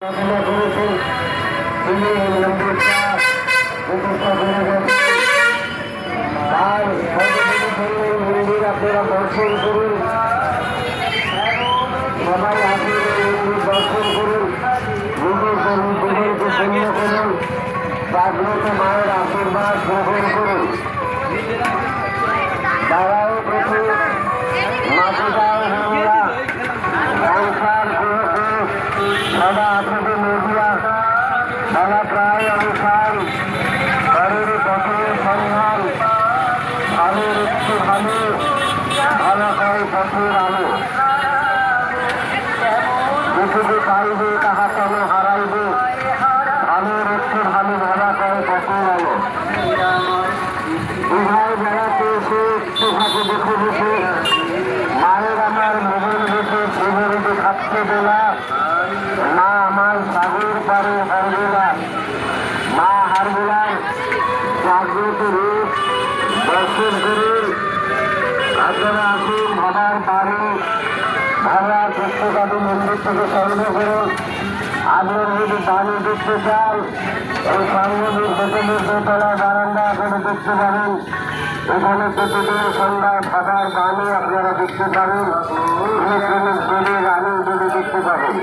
এই মন্দির আপনারা করুন সবাই এই মন্দির করুন করুন পূর্ণ করুন মায়ের পথের আলো যেটুকু পাইবে তাহা কেন হারাইবে আলোর একটু ভালো ভালো করে পথের আলো উভয় বেড়াতে এসে একটু ফাঁকে দেখে বসে মায়ের আমার মোবাইল বসে দেলা মা আমার সাগর পারে হারবেলা মা হারবেলার জাগ্রত রূপ দর্শন করুন আপনারা ভাবার বাড়ি ভাবার পুস্তকাদি মন্দির থেকে সংগ্রহ করুন আপনারা যদি বাড়ি দেখতে চান। এই সাংবাদিক হোটেলের দোতলা বারান্দা করে দেখতে পারেন। এখানে প্রতিদিন সন্ধ্যায় ফাঁকার গানে আপনারা দেখতে পারেন। ইলেকট্রনিক গানে গানে দেখতে পাবেন